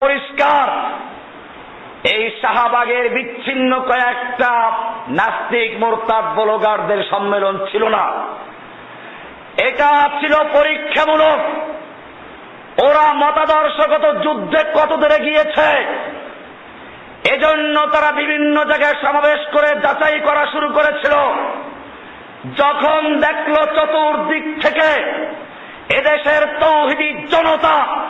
পরিষ্কার। এই শাহবাগের বিচ্ছিন্ন কয়েকটা নাস্তিক, মোরতাদ, বলগারদের সম্মেলন ছিল না। এটা ছিল পরীক্ষামূলক। ওরা মতাদর্শগত যুদ্ধে কত দূরে গিয়েছে? এজন্য তারা বিভিন্ন জায়গায় সমাবেশ করে যাচাই করা শুরু করেছিল। যখন দেখল চতুর্দিক থেকে এদেশের তৌহিদি জনতা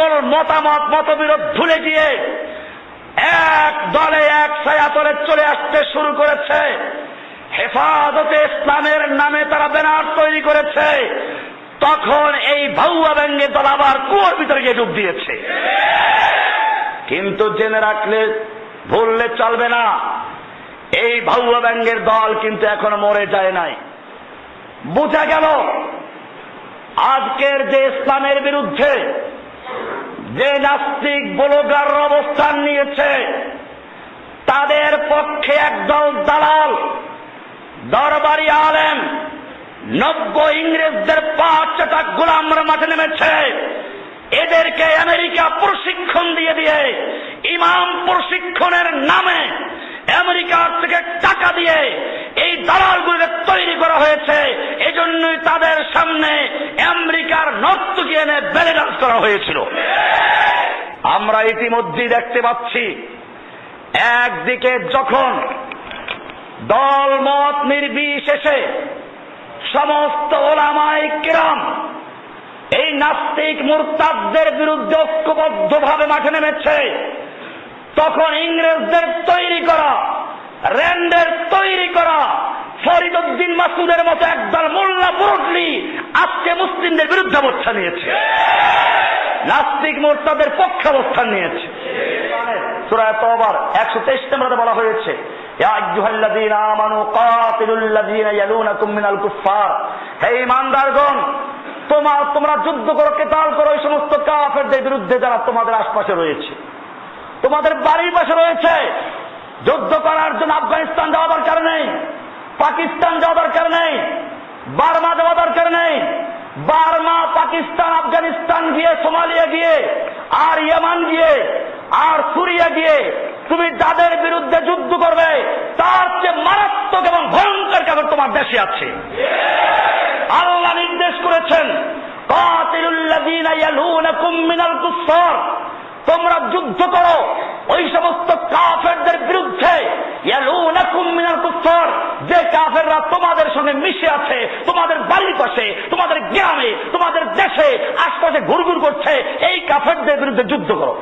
সকল মতামত, মতবিরোধ ভুলে গিয়ে এক দলে এক ছায়াতলে চলে আসতে শুরু করেছে। হেফাজতে ইসলামের নামে তারা ব্যানার তৈরি করেছে। তখন এই ভাউয়া ব্যাঙ্গে দল আবার কুয়োর ভিতরে গিয়ে ডুব দিয়েছে। কিন্তু জেনে রাখলে ভুললে চলবে না। এই ভাউয়া ব্যাঙ্গের দল কিন্তু এখন মরে যায় নাই। বোঝা গেল, আজকের যে ইসলামের বিরুদ্ধে যে নাস্তিক বলগার অবস্থান নিয়েছে, তাদের পক্ষে একদল দালাল, দরবারি আলেম, নব্য ইংরেজদের পাঁচ চাটা গোলামরা মাঠে নেমেছে। এদেরকে আমেরিকা প্রশিক্ষণ দিয়ে দিয়ে, ইমাম প্রশিক্ষণের নামে আমেরিকার থেকে টাকা দিয়ে এই দালালগুলিকে তৈরি করা হয়েছে। এজন্যই তাদের সামনে আমেরিকার নর্তকি এনে বেলে ডান্স করা হয়েছিল। আমরা ইতিমধ্যেই দেখতে পাচ্ছি, একদিকে যখন দল মত নির্বিশেষে সমস্ত ওলামাই কিরাম এই নাস্তিক মুরতাদদের বিরুদ্ধে ঐক্যবদ্ধভাবে মাঠে নেমেছে, তখন ইংরেজদের তৈরি করা র্যান্ডের তৈরি করা ফরিদ উদ্দিন মাসুদের মতো একদল মোল্লা মুরটলি আজকে মুসলিমদের বিরুদ্ধে অবস্থান নিয়েছে। নাস্তিক মোর্তাদের পক্ষে অবস্থান নিয়েছে। সুরায় তবার একশো তেইশ নম্বরে বলা হয়েছে তোমার তোমরা যুদ্ধ করো, কেতাল করো ওই সমস্ত কাফেরদের বিরুদ্ধে যারা তোমাদের আশপাশে রয়েছে, তোমাদের বাড়ির পাশে রয়েছে, যুদ্ধ করার জন্য আফগানিস্তান যাওয়া দরকার নেই পাকিস্তান যাওয়া দরকার নেই। বার্মা যাওয়া দরকার নেই। বার্মা, পাকিস্তান, আফগানিস্তান গিয়ে, সোমালিয়া গিয়ে, আর ইয়ামান গিয়ে, আর সুরিয়া গিয়ে তুমি যাদের বিরুদ্ধে যুদ্ধ করবে, তার চেয়ে মারাত্মক এবং ভয়ঙ্কর কাগজ তোমার দেশে আছে। আল্লাহ নির্দেশ করেছেন তোমরা যুদ্ধ করো। ওই সমস্ত কাফেরদের বিরুদ্ধে কাফেররা তোমাদের সঙ্গে মিশে আছে, তোমাদের বাড়ির পাশে, তোমাদের গ্রামে, তোমাদের দেশে, আশপাশে ঘুরঘুর করছে, এই কাফেরদের বিরুদ্ধে যুদ্ধ করো।